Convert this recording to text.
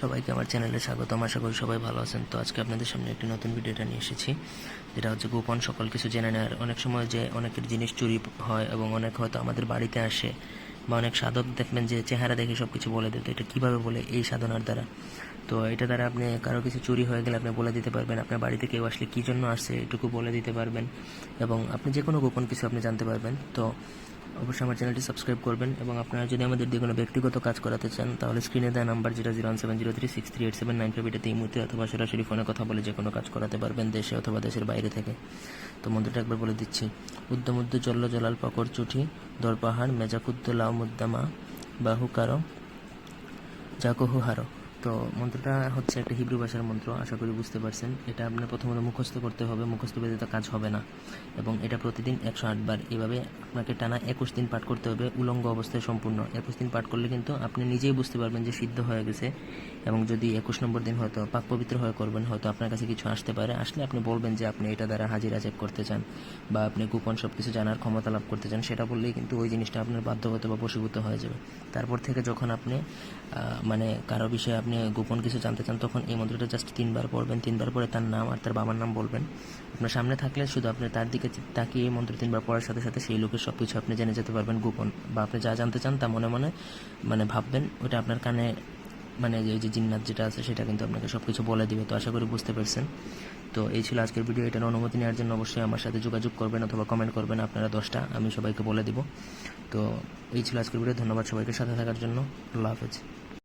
সবাইকে আমার চ্যানেলে স্বাগতম। আশা করি সবাই ভালো আছেন। তো আজকে আপনাদের সামনে একটি নতুন ভিডিওটা নিয়ে এসেছি। যেটা হচ্ছে গোপন সকল কিছু জেনে নেওয়ার। অনেক সময় যে অনেকের জিনিস চুরি হয় এবং অনেক হয়তো আমাদের বাড়িতে আসে বা অনেক সাধক দেখবেন যে চেহারা দেখে সব কিছু বলে দিত। এটা কীভাবে বলে? এই সাধনার দ্বারা। তো এটা দ্বারা আপনি কারও কিছু চুরি হয়ে গেলে আপনি বলে দিতে পারবেন। আপনার বাড়িতে কেউ আসলে কী জন্য আসছে, এটুকু বলে দিতে পারবেন। এবং আপনি যে কোনো গোপন কিছু আপনি জানতে পারবেন। তো অবশ্যই আমার চ্যানেলটি সাবস্ক্রাইব করবেন এবং আপনারা যদি আমাদের দিয়ে কোনো ব্যক্তিগত কাজ করাতে চান, তাহলে স্ক্রিনে দেওয়া নাম্বার যেটা zero seven zero three six three eight seven nine five এটাতে এই মুহূর্তে অথবা সরাসরি ফোনে কথা বলে যে কোনো কাজ করাতে পারবেন দেশে অথবা দেশের বাইরে থেকে। তো মন্ত্রটা একবার বলে দিচ্ছি। উদ্যমুদ্দ জল্ল জলাল পকর চুঠি, দরপাহাড় মেজাকুদ্দ লাউ মুদ্দামা, বাহু কারও জাকহু হারো। তো মন্ত্রটা হচ্ছে একটা হিব্রু ভাষার মন্ত্র, আশা করি বুঝতে পারছেন। এটা আপনার প্রথমত মুখস্থ করতে হবে, মুখস্থ ব্যতীত কাজ হবে না। এবং এটা প্রতিদিন একশো আটবার এভাবে আপনাকে টানা একুশ দিন পাঠ করতে হবে, উলঙ্গ অবস্থায় সম্পূর্ণ। একুশ দিন পাঠ করলে কিন্তু আপনি নিজেই বুঝতে পারবেন যে সিদ্ধ হয়ে গেছে। এবং যদি একুশ নম্বর দিন হয়তো পাক পবিত্র হয়ে করবেন, হয়তো আপনার কাছে কিছু আসতে পারে। আসলে আপনি বলবেন যে আপনি এটা দ্বারা হাজিরা চেক করতে চান, বা আপনি গোপন সব কিছু জানার ক্ষমতা লাভ করতে চান, সেটা বললেই কিন্তু ওই জিনিসটা আপনার বাধ্যগত বা বশীভূত হয়ে যাবে। তারপর থেকে যখন আপনি মানে কারও বিষয়ে আপনি গোপন কিছু জানতে চান, তখন এই মন্ত্রটা জাস্ট তিনবার পড়বেন। তিনবার পরে তার নাম আর তার বাবার নাম বলবেন। আপনার সামনে থাকলে শুধু আপনি তার দিকে তাকিয়ে এই মন্ত্র তিনবার পড়ার সাথে সাথে সেই লোকের সব কিছু আপনি জেনে যেতে পারবেন গোপন। বা আপনি যা জানতে চান তা মনে মনে মানে ভাববেন ওটা আপনার কানে মানে যে যে জিন্নাত যেটা আছে সেটা কিন্তু আপনাকে সব কিছু বলে দিবে। তো আশা করি বুঝতে পারছেন। তো এই ছিল আজকের ভিডিও। এটার অনুমতি নেওয়ার জন্য অবশ্যই আমার সাথে যোগাযোগ করবেন অথবা কমেন্ট করবেন, আপনারা দশটা, আমি সবাইকে বলে দিব। তো এই ছিল আজকের ভিডিও। ধন্যবাদ সবাইকে সাথে থাকার জন্য। আল্লাহ হাফেজ।